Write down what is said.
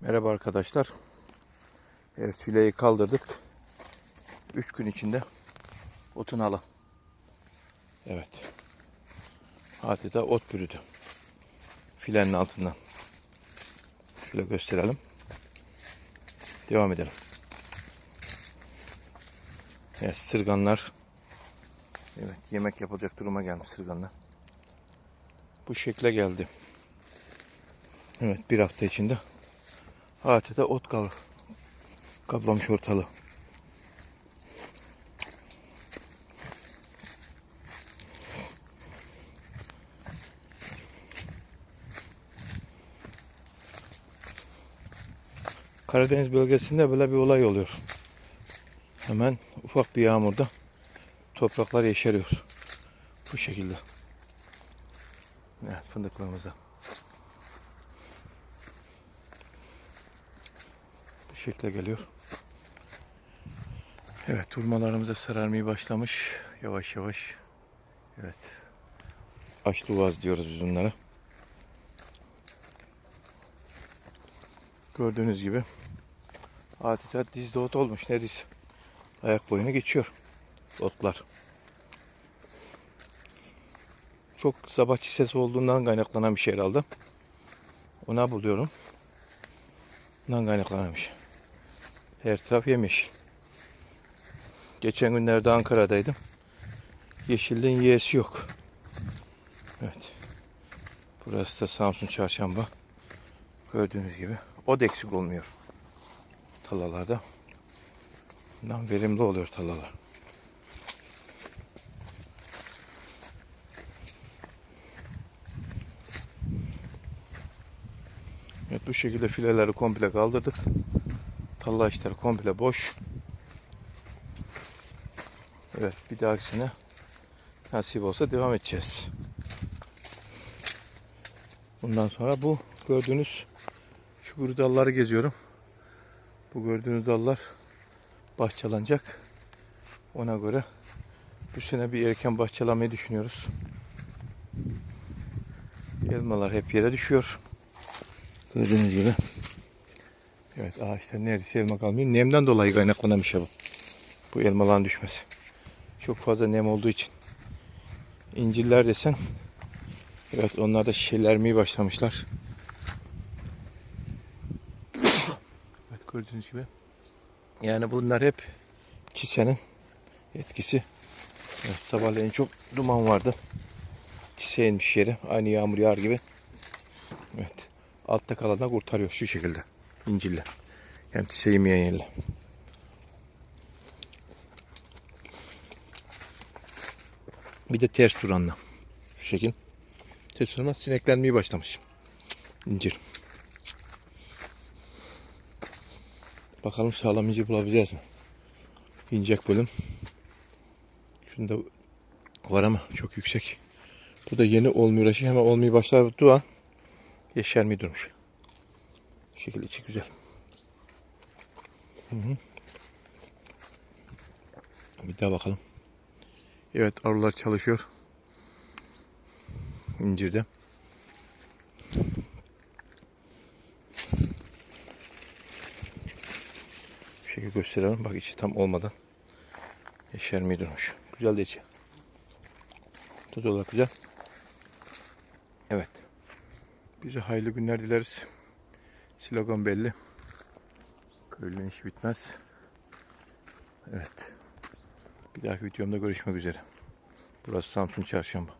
Merhaba arkadaşlar. Evet fileyi kaldırdık. 3 gün içinde otun alı. Evet. Adeta ot bürüdü. Filenin altından. Şöyle gösterelim. Devam edelim. Evet sırganlar. Evet yemek yapılacak duruma gelmiş sırganlar. Bu şekle geldi. Evet bir hafta içinde adeta ot kal kaplamış ortalığı. Karadeniz bölgesinde böyle bir olay oluyor. Hemen ufak bir yağmurda topraklar yeşeriyor. Bu şekilde. Evet fındıklarımıza. Şekle geliyor. Evet turmalarımız da sararmaya başlamış. Yavaş yavaş. Evet. Açlıvaz diyoruz biz bunlara. Gördüğünüz gibi adeta dizde ot olmuş neredeyse. Ayak boyuna geçiyor otlar. Çok sabahçı sesi olduğundan kaynaklanan bir şey herhalde. Ona buluyorum. Bundan kaynaklanan bir şey. Her taraf yemyeşil. Geçen günlerde Ankara'daydım. Yeşilliğin yiyesi yok. Evet. Burası da Samsun Çarşamba. Gördüğünüz gibi. O da eksik olmuyor. Talalarda. Bundan verimli oluyor talalar. Evet bu şekilde fileleri komple kaldırdık. Talla işleri komple boş. Evet bir dahaki sene nasip olsa devam edeceğiz. Bundan sonra bu gördüğünüz şu kuru dalları geziyorum. Bu gördüğünüz dallar bahçelanacak. Ona göre bu sene bir erken bahçelamayı düşünüyoruz. Elmalar hep yere düşüyor. Gördüğünüz gibi. Evet ağaçlar neredeyse elma kalmıyor. Nemden dolayı kaynaklanan bir şey bu. Bu elmaların düşmesi. Çok fazla nem olduğu için. İncirler desen Evet onlar da şişelenmeye başlamışlar. Evet gördüğünüz gibi. Yani bunlar hep çisenin etkisi. Evet, sabahleyin çok duman vardı. Çise inmiş yere. Aynı yağmur yağar gibi. Evet. Altta kalanlar kurtarıyor şu şekilde. İncirle. Yani yemeyen yerle. Bir de ters duranla. Şu şekil. Ters duranla sineklenmeye başlamış. İncir. Bakalım sağlam incir bulabileceğiz mi? İncek bölüm. Şunda var ama çok yüksek. Bu da yeni olmuyor. Hemen olmaya başladığı an yeşermeyi durmuş. Bu şekilde içi güzel. Hı hı. Bir daha bakalım. Evet arılar çalışıyor. İncirde. Bu şekilde gösterelim. Bak içi tam olmadan yeşermeyi durmuş. Güzel de içi. Tuz olarak güzel. Evet. Bize hayırlı günler dileriz. Slogan belli. Köylünün işi bitmez. Evet. Bir dahaki videomda görüşmek üzere. Burası Samsun Çarşamba.